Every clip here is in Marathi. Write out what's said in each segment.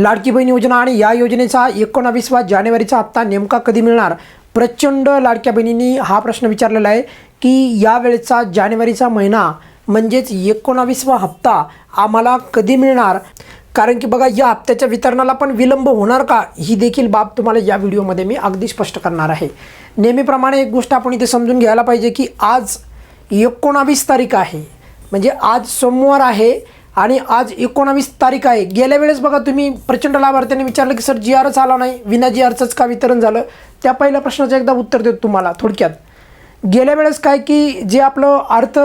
लाडकी बहीण योजना आणि या योजनेचा एकोणावीसवा जानेवारीचा हप्ता नेमका कधी मिळणार? प्रचंड लाडक्या बहिणींनी हा प्रश्न विचारलेला आहे की यावेळेचा जानेवारीचा महिना म्हणजेच एकोणावीसवा हप्ता आम्हाला कधी मिळणार? कारण की बघा या हप्त्याच्या वितरणाला पण विलंब होणार का? ही देखील बाब तुम्हाला या व्हिडिओमध्ये मी अगदी स्पष्ट करणार आहे. नेहमीप्रमाणे एक गोष्ट आपण इथे समजून घ्यायला पाहिजे की आज एकोणावीस तारीख आहे. म्हणजे आज सोमवार आहे. आणि आज एकोणावीस तारीख आहे. गेल्या वेळेस बघा तुम्ही प्रचंड लाभार्थ्यांनी विचारलं की सर जी आरच आला नाही. विना जी आरचंच का वितरण झालं? त्या पहिल्या प्रश्नाचं एकदा उत्तर देतो तुम्हाला थोडक्यात. गेल्या वेळेस काय की जे आपलं अर्थ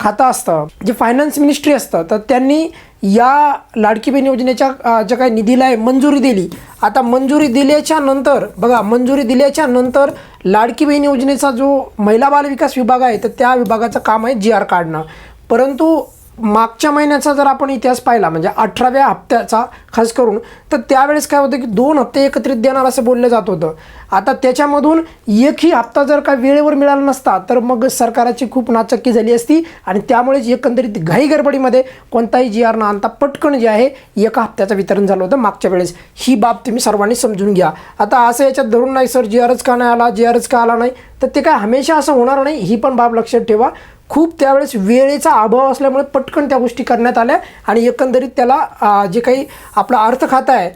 खातं असतं जे फायनान्स मिनिस्ट्री असतं तर त्यांनी या लाडकी बहीण योजनेच्या ज्या काही निधीला आहे मंजुरी दिली. आता मंजुरी दिल्याच्या नंतर बघा मंजुरी दिल्याच्या नंतर लाडकी बहीण योजनेचा जो महिला बाल विकास विभाग आहे तर त्या विभागाचं काम आहे जी आर काढणं. परंतु मागच्या महिन्याचा जर आपण इतिहास पाहिला म्हणजे अठराव्या हप्त्याचा खास करून तर त्यावेळेस काय होतं की दोन हप्ते एकत्रित देणार असं बोललं जात होतं. आता त्याच्यामधून एकही हप्ता जर का वेळेवर मिळाला नसता तर मग सरकाराची खूप नाचक्की झाली असती आणि त्यामुळेच एकंदरीत घाई गडबडीमध्ये कोणताही जी आर न आणता पटकन जे आहे एका हप्त्याचं वितरण झालं होतं मागच्या वेळेस. ही बाब तुम्ही सर्वांनी समजून घ्या. आता असं याच्यात धरून नाही सर जी आरच का नाही आला? जी आरच का आला नाही? तर ते काय हमेशा असं होणार नाही ही पण बाब लक्षात ठेवा. खूप त्यावेळेस वेळेचा अभाव असल्यामुळे पटकन त्या गोष्टी करण्यात आल्या आणि एकंदरीत त्याला जे काही आपलं अर्थ खातं आहे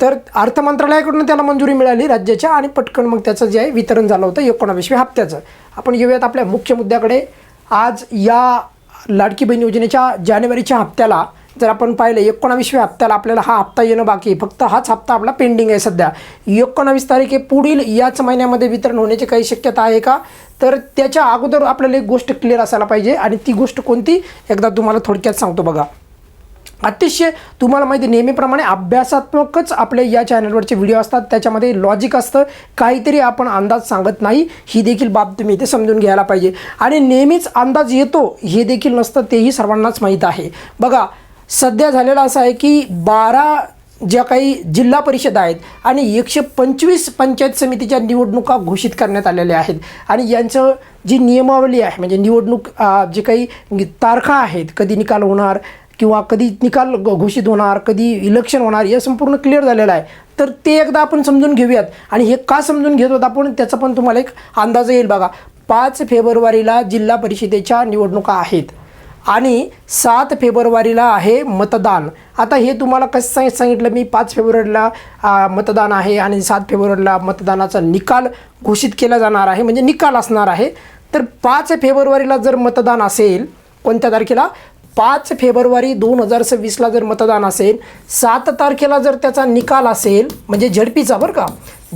तर अर्थ मंत्रालयाकडून त्याला मंजुरी मिळाली राज्याच्या आणि पटकन मग त्याचं जे आहे वितरण झालं होतं एकोणावीसव्या हप्त्याचं. आपण येऊयात आपल्या मुख्य मुद्द्याकडे. आज या लाडकी बहीण योजनेच्या जानेवारीच्या हप्त्याला जर आपण पाहिलं एकोणावीसव्या हप्त्याला आपल्याला हा हप्ता येणं बाकी फक्त हाच हप्ता आपला पेंडिंग आहे सध्या. एकोणावीस तारीख हे पुढील याच महिन्यामध्ये वितरण होण्याची काही शक्यता आहे का? तर त्याच्या अगोदर आपल्याला एक गोष्ट क्लिअर असायला पाहिजे आणि ती गोष्ट कोणती? एकदा तुम्हाला थोडक्यात सांगतो बघा. अतिशय तुम्हाला माहिती आहे, नेहमीप्रमाणे अभ्यासात्मकच आपले या चॅनलवरचे व्हिडिओ असतात. त्याच्यामध्ये लॉजिक असतं. काहीतरी आपण अंदाज सांगत नाही. ही देखील बाब तुम्ही इथे समजून घ्यायला पाहिजे. आणि नेहमीच अंदाज येतो हे देखील नसतं तेही सर्वांनाच माहीत आहे. बघा सध्या झालेलं असं आहे की बारा ज्या काही जिल्हा परिषद आहेत आणि एकशे पंचवीस पंचायत समितीच्या निवडणुका घोषित करण्यात आलेल्या आहेत. आणि यांचं जी नियमावली आहे म्हणजे निवडणूक जे काही तारखा आहेत कधी निकाल होणार किंवा कधी निकाल घोषित होणार कधी इलेक्शन होणार हे संपूर्ण क्लिअर झालेलं आहे. तर ते एकदा आपण समजून घेऊयात. आणि हे का समजून घेत होत आपण त्याचा पण तुम्हाला एक अंदाज येईल बघा. पाच फेब्रुवारीला जिल्हा परिषदेच्या निवडणुका आहेत. आणि सात फेब्रुवारीला आहे मतदान. आता हे तुम्हाला कसं सांग सांगितलं? मी पाच फेब्रुवारीला मतदान आहे आणि सात फेब्रुवारीला मतदानाचा निकाल घोषित केला जाणार आहे म्हणजे निकाल असणार आहे. तर पाच फेब्रुवारीला जर मतदान असेल कोणत्या तारखेला? पाच फेब्रुवारी दोन हजार सव्वीसला जर मतदान असेल सात तारखेला जर त्याचा निकाल असेल म्हणजे झडपीचा बरं का?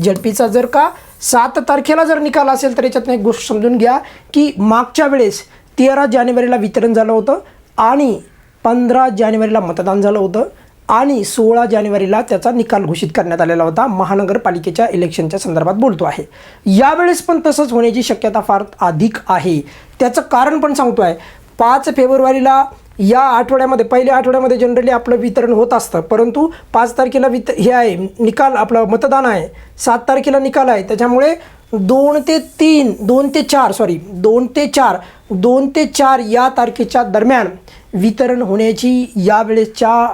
झडपीचा जर का सात तारखेला जर निकाल असेल तर याच्यातनं एक गोष्ट समजून घ्या की मागच्या वेळेस तेरा जानेवारीला वितरण झालं होतं आणि पंधरा जानेवारीला मतदान झालं होतं आणि सोळा जानेवारीला त्याचा निकाल घोषित करण्यात आलेला होता. महानगरपालिकेच्या इलेक्शनच्या संदर्भात बोलतो आहे. यावेळेस पण तसंच होण्याची शक्यता फार अधिक आहे. त्याचं कारण पण सांगतो आहे पाच फेब्रुवारीला या आठवड्यामध्ये पहिल्या आठवड्यामध्ये जनरली आपलं वितरण होत असतं. परंतु पाच तारखेला वित हे आहे निकाल आपलं मतदान आहे. सात तारखेला निकाल आहे. त्याच्यामुळे दोन ते तीन दोन ते चार सॉरी दोन ते चार दोन ते चार या तारखेच्या दरम्यान वितरण होण्याची यावेळेच्या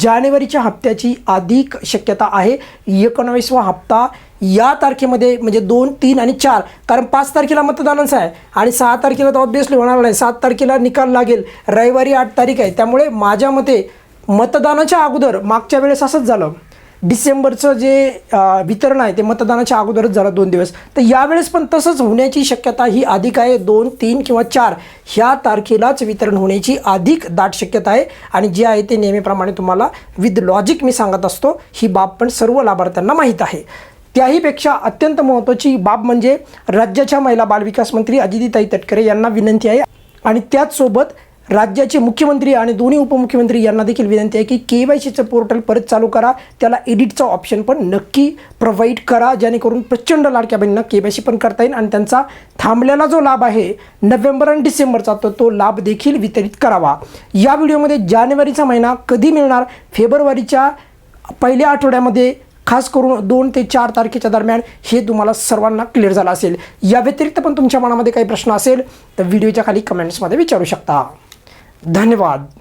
जानेवारीच्या हप्त्याची अधिक शक्यता आहे. एकोणावीसवा हप्ता या तारखेमध्ये म्हणजे दोन तीन आणि चार. कारण पाच तारखेला मतदानच आहे आणि सहा तारखेला तर ऑब्विसली होणार नाही. सात तारखेला निकाल लागेल. रविवारी आठ तारीख आहे. त्यामुळे माझ्या मते मतदानाच्या अगोदर मागच्या वेळेस असंच झालं. डिसेंबरचं जे वितरण आहे ते मतदानाच्या अगोदरच झालं दोन दिवस. तर यावेळेस पण तसंच होण्याची शक्यता ही अधिक आहे. दोन तीन किंवा चार ह्या तारखेलाच वितरण होण्याची अधिक दाट शक्यता आहे. आणि जे आहे ते नेहमीप्रमाणे तुम्हाला विथ लॉजिक मी सांगत असतो. ही बाब पण सर्व लाभार्थ्यांना माहीत आहे. त्याहीपेक्षा अत्यंत महत्त्वाची बाब म्हणजे राज्याच्या महिला बालविकास मंत्री अजितीताई तटकरे यांना विनंती आहे. आणि त्याचसोबत राज्याचे मुख्यमंत्री आणि दोन्ही उपमुख्यमंत्री यांना देखील विनंती आहे की के वाय सीचं पोर्टल परत चालू करा. त्याला एडिटचा ऑप्शन पण नक्की प्रोव्हाइड करा जेणेकरून प्रचंड लाडक्या बहिणींना के वाय सी पण करता येईल आणि त्यांचा थांबलेला जो लाभ आहे नोव्हेंबर आणि डिसेंबरचा तर तो लाभ देखील वितरित करावा. या व्हिडिओमध्ये जानेवारीचा महिना कधी मिळणार? फेब्रुवारीच्या पहिल्या आठवड्यामध्ये खास करून दोन ते चार तारखेच्या दरम्यान हे तुम्हाला सर्वांना क्लिअर झालं असेल. या व्यतिरिक्त पण तुमच्या मनामध्ये काही प्रश्न असेल तर व्हिडिओच्या खाली कमेंट्समध्ये विचारू शकता. धन्यवाद.